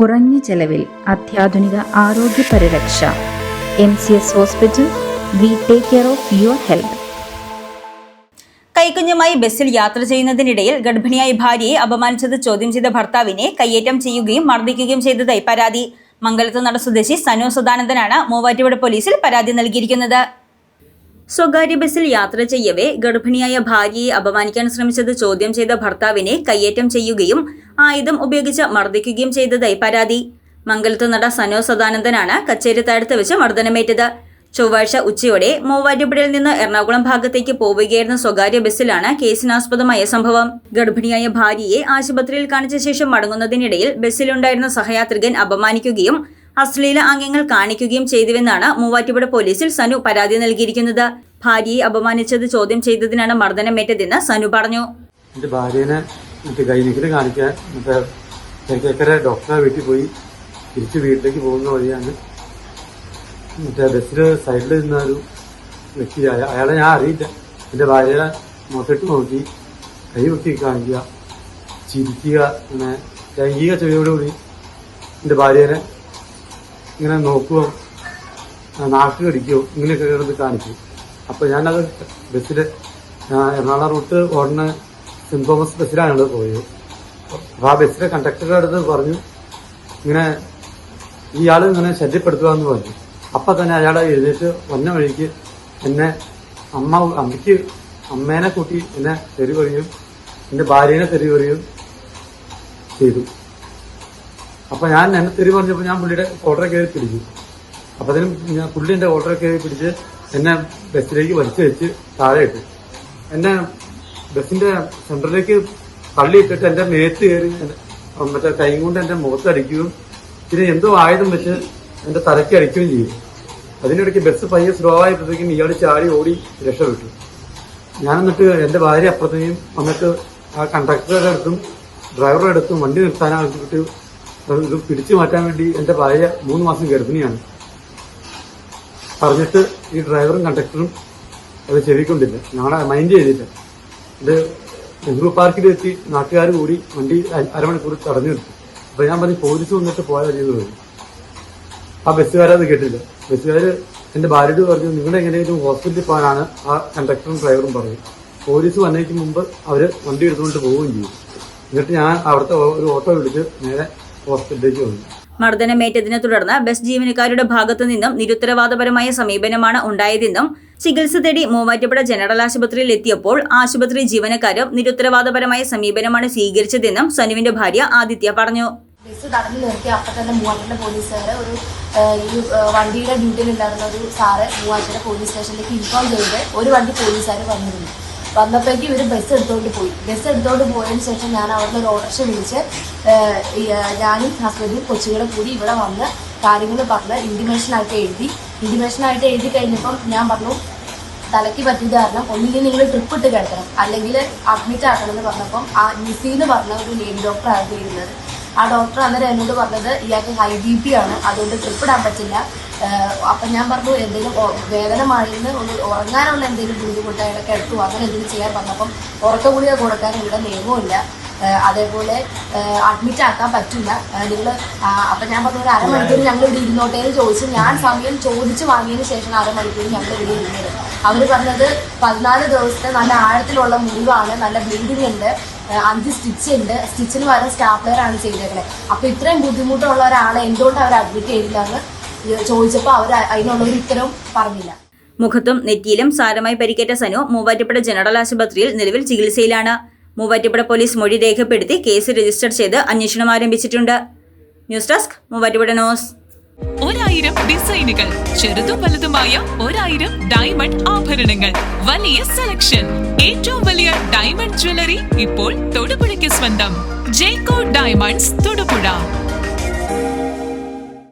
കുറഞ്ഞ ചെലവിൽ അത്യാധുനിക ആരോഗ്യ പരിരക്ഷ. M C S hospital we take care of your health. കൈക്കുഞ്ഞുമായി ബസ്സിൽ യാത്ര ചെയ്യുന്നതിനിടയിൽ ഗർഭിണിയായ ഭാര്യയെ അപമാനിച്ചത് ചോദ്യം ചെയ്ത ഭർത്താവിനെ കയ്യേറ്റം ചെയ്യുകയും മർദ്ദിക്കുകയും ചെയ്തതായി പരാതി. മംഗലത്ത് നട സ്വദേശി സനു സദാനന്ദനാണ് മൂവാറ്റുപുഴ പോലീസിൽ പരാതി നൽകിയിരിക്കുന്നത്. സ്വകാര്യ ബസ്സിൽ യാത്ര ചെയ്യവേ ഗർഭിണിയായ ഭാര്യയെ അപമാനിക്കാൻ ശ്രമിച്ചത് ചോദ്യം ചെയ്ത ഭർത്താവിനെ കയ്യേറ്റം ചെയ്യുകയും ആയുധം ഉപയോഗിച്ച് മർദ്ദിക്കുകയും ചെയ്തതായി പരാതി. മംഗലത്ത് നട സനോ സദാനന്ദനാണ് കച്ചേരിത്താഴത്ത് വെച്ച് മർദ്ദനമേറ്റത്. ചൊവ്വാഴ്ച ഉച്ചയോടെ മൂവാറ്റുപുഴയിൽ നിന്ന് എറണാകുളം ഭാഗത്തേക്ക് പോവുകയായിരുന്ന സ്വകാര്യ ബസ്സിലാണ് കേസിനാസ്പദമായ സംഭവം. ഗർഭിണിയായ ഭാര്യയെ ആശുപത്രിയിൽ കാണിച്ച ശേഷം മടങ്ങുന്നതിനിടയിൽ ബസ്സിലുണ്ടായിരുന്ന സഹയാത്രികൻ അപമാനിക്കുകയും അശ്ലീല ആംഗ്യങ്ങൾ കാണിക്കുകയും ചെയ്തുവെന്നാണ് മൂവാറ്റുപുഴ പോലീസിൽ സനു പരാതി നൽകിയിരിക്കുന്നത്. ഭാര്യയെ അപമാനിച്ചത് ചോദ്യം ചെയ്തതിനാണ് മർദ്ദനമേറ്റതെന്ന് സനു പറഞ്ഞു. എന്റെ ഭാര്യനെ മറ്റേ ഗൈനിക്കിൽ കാണിക്കാൻ മറ്റേ തെക്കേക്കര ഡോക്ടറെ വീട്ടിൽ പോയി തിരിച്ച് വീട്ടിലേക്ക് പോകുന്ന വഴിയാണ്. മറ്റേ ബസ്സിൽ സൈഡിൽ നിന്ന ഒരു വ്യക്തി അയാളെ ഞാൻ അറിയില്ല. എന്റെ ഭാര്യയെ മുഖത്തിട്ട് നോക്കി കൈ പൊക്കി കാണിക്കുക ചിരിക്കുക അങ്ങനെ ലൈംഗിക ചെവിയോടുകൂടി എന്റെ ഭാര്യേനെ ഇങ്ങനെ നോക്കുകയോ നാക്ക് കടിക്കുകയോ ഇങ്ങനെയൊക്കെ കിടന്ന് കാണിച്ചു അപ്പോൾ ഞാനത് ബസ്സിൽ എറണാകുളം റൂട്ട് ഓടുന്ന സെന്റ് തോമസ് ബസ്സിലാണ് ഞങ്ങൾ പോയത്. അപ്പോൾ ആ ബസ്സിലെ കണ്ടക്ടറുടെ അടുത്ത് പറഞ്ഞു ഇങ്ങനെ ഇയാൾ ഇങ്ങനെ ശല്യപ്പെടുത്തുക എന്ന് പറഞ്ഞു. അപ്പം തന്നെ അയാൾ എഴുന്നേറ്റ് വന്ന വഴിക്ക് എന്നെ അമ്മ അമ്മയ്ക്ക് അമ്മേനെ കൂട്ടി എന്നെ തെരുവറിയും എന്റെ ഭാര്യേനെ തെറി പറയും ചെയ്തു. അപ്പൊ ഞാൻ എന്നെ തെറി ഞാൻ പുള്ളിയുടെ ഓർഡറെ കയറി പിടിച്ചു. അപ്പൊ അതിന് ഞാൻ പുള്ളി എന്റെ ഓർഡറെ കയറി പിടിച്ച് എന്നെ ബസ്സിലേക്ക് വലിച്ചു വെച്ച് താഴെ ഇട്ടു എന്നെ ബസ്സിന്റെ സെന്ററിലേക്ക് തള്ളിയിട്ടിട്ട് എന്റെ മേത്ത് കയറി മറ്റേ കൈ കൊണ്ട് എന്റെ മുഖത്ത് അടിക്കുകയും പിന്നെ എന്തോ ആയുധം വെച്ച് എന്റെ തലയ്ക്ക് അടിക്കുകയും ചെയ്യും അതിനിടയ്ക്ക് ബസ് പയ്യെ സ്ലോ ആയപ്പോഴത്തേക്കും ഇയാൾ ചാടി ഓടി രക്ഷപ്പെട്ടു. ഞാൻ എന്നിട്ട് എന്റെ ഭാര്യ അപ്പുറത്തേക്കും വന്നിട്ട് ആ കണ്ടക്ടറുടെ അടുത്തും ഡ്രൈവറുടെ അടുത്തും വണ്ടി ഇത് പിടിച്ചു മാറ്റാൻ വേണ്ടി എന്റെ ഭാര്യ മൂന്ന് മാസം ഗർഭിണിയാണ്. പറഞ്ഞിട്ട് ഈ ഡ്രൈവറും കണ്ടക്ടറും അത് ചെവിക്കൊണ്ടില്ല. ഞങ്ങളെ മൈൻഡ് ചെയ്തില്ല. ഇത് നെഹ്റു പാർക്കിൽ എത്തി നാട്ടുകാർ കൂടി വണ്ടി അര- അരമണിക്കൂർ തടഞ്ഞു നിർത്തി. അപ്പൊ ഞാൻ പറഞ്ഞു പോലീസ് വന്നിട്ട് പോയാൽ ചെയ്തു വരും ആ ബസ്സുകാരത് കേട്ടില്ല. ബസ്സുകാര് എന്റെ ഭാര്യയോട് പറഞ്ഞു നിങ്ങൾ എങ്ങനെയെങ്കിലും ഹോസ്പിറ്റലിൽ പോകാനാണ് ആ കണ്ടക്ടറും ഡ്രൈവറും പറഞ്ഞു. പോലീസ് വന്നേക്ക് മുമ്പ് അവർ വണ്ടി എടുത്തുകൊണ്ട് പോവുകയും ചെയ്യും എന്നിട്ട് ഞാൻ അവിടുത്തെ ഒരു ഓട്ടോ വിളിച്ച് നേരെ ഹോസ്പിറ്റലിലേക്ക് വന്നു. മർദ്ദനമേറ്റതിനെ തുടർന്ന് ബസ് ജീവനക്കാരുടെ ഭാഗത്തു നിന്നും നിരുത്തരവാദപരമായ സമീപനമാണ് ഉണ്ടായതെന്നും ചികിത്സ തേടി മൂവാറ്റുപുഴ ജനറൽ ആശുപത്രിയിൽ എത്തിയപ്പോൾ ആശുപത്രി ജീവനക്കാരും നിരുത്തരവാദപരമായ സമീപനമാണ് സ്വീകരിച്ചതെന്നും സനുവിന്റെ ഭാര്യ ആദിത്യ പറഞ്ഞു. ബസ് തടഞ്ഞു നിർത്തി അപ്പം തന്നെ മൂവാറ്റിലെ പോലീസുകാർ ഒരു വണ്ടിയുടെ ഡ്യൂട്ടിയിലുണ്ടായിരുന്ന ഒരു സാറ് മൂവാറ്റിലെ പോലീസ് സ്റ്റേഷനിലേക്ക് ഇൻഫോം ചെയ്ത് ഒരു വണ്ടി പോലീസുകാർ വന്നിരുന്നു. വന്നപ്പോഴേക്കും ഇവർ ബസ് എടുത്തോണ്ട് പോയി. ബസ് എടുത്തോണ്ട് പോയതിന് ശേഷം ഞാൻ അവിടുന്ന് ഒരു ഓട്ടോറിക്ഷ വിളിച്ച് ഞാനും ഹസ്ബൻഡും കൊച്ചുകളെ കൂടി ഇവിടെ വന്ന് കാര്യങ്ങൾ പറഞ്ഞ് ഇന്റിമേഷനായിട്ട് എഴുതി. ഇന്റിമേഷനായിട്ട് എഴുതി കഴിഞ്ഞപ്പം ഞാൻ പറഞ്ഞു തലയ്ക്ക് പറ്റിയത് കാരണം ഒന്നുകിൽ നിങ്ങൾ ട്രിപ്പ് ഇട്ട് കിടക്കണം. അല്ലെങ്കിൽ അഡ്മിറ്റ് ആക്കണം എന്ന് പറഞ്ഞപ്പം ആ നിസി എന്ന് പറഞ്ഞ ഒരു ലേഡി ഡോക്ടറായിരുന്നു ഇരുന്നത്. ആ ഡോക്ടർ അന്നേരം എന്നോട് പറഞ്ഞത് ഇയാൾക്ക് ഹൈ ബി പി ആണ്. അതുകൊണ്ട് ട്രിപ്പ് ഇടാൻ പറ്റില്ല. അപ്പം ഞാൻ പറഞ്ഞു എന്തെങ്കിലും വേദന മാറിയിരുന്ന് ഒന്ന് ഉറങ്ങാനുള്ള എന്തെങ്കിലും ബുദ്ധിമുട്ടായിട്ട് കിടത്തു അങ്ങനെ എന്തെങ്കിലും ചെയ്യാൻ പറഞ്ഞപ്പം ഉറക്ക ഗുളിക കൊടുക്കാൻ ഇവിടെ നിയമമില്ല അതേപോലെ അഡ്മിറ്റ് ആക്കാൻ പറ്റില്ല. നിങ്ങൾ അപ്പം ഞാൻ പറഞ്ഞു ഒരു അരമണിക്കൂർ ഞങ്ങൾ ഇവിടെ ഇരുന്നോട്ടെ എന്ന് ചോദിച്ചു ഞാൻ സമയം ചോദിച്ച് വാങ്ങിയതിന് ശേഷം അരമണിക്കൂർ ഞങ്ങൾ ഇവിടെ ഇരുന്നത്. അവർ പറഞ്ഞത് പതിനാല് ദിവസത്തെ നല്ല ആഴത്തിലുള്ള മുറിവാണ് നല്ല ബ്ലീഡിങ് ഉണ്ട് അഞ്ച് സ്റ്റിച്ച് ഉണ്ട് സ്റ്റിച്ചിന് പകരം സ്റ്റാപ്ലർ ആണ് ചെയ്തേക്കണേ. അപ്പോൾ ഇത്രയും ബുദ്ധിമുട്ടുള്ള ഒരാളെ എന്തുകൊണ്ട് അവർ അഡ്മിറ്റ് ചെയ്തില്ല എന്ന് ചോദിച്ചപ്പോൾ അവർ അതിനുള്ള ഒരു ഉത്തരവും പറഞ്ഞില്ല. മുഖത്തും നെറ്റിയിലും സാരമായി പരിക്കേറ്റ സനു മൂവാറ്റുപുഴ ജനറൽ ആശുപത്രിയിൽ നിലവിൽ ചികിത്സയിലാണ്. മൂവാറ്റുപുഴ പോലീസ് മൊഴി രേഖപ്പെടുത്തി കേസ് രജിസ്റ്റർ ചെയ്ത് അന്വേഷണം ആരംഭിച്ചിട്ടുണ്ട്. News desk Muvattupuzha news. ഒരായിരം ഡിസൈനുകൾ ചെറുതും വലുതുമായ ഒരായിരം ഡയമണ്ട് ആഭരണങ്ങൾ. വലിയ സെലക്ഷൻ. ഏറ്റവും വലിയ ഡയമണ്ട് ജ്വല്ലറി ഇപ്പോൾ തൊടുപുഴയ്ക്ക് സ്വന്തം. ജേക്കോ ഡയമണ്ട്സ് തൊടുപുഴ.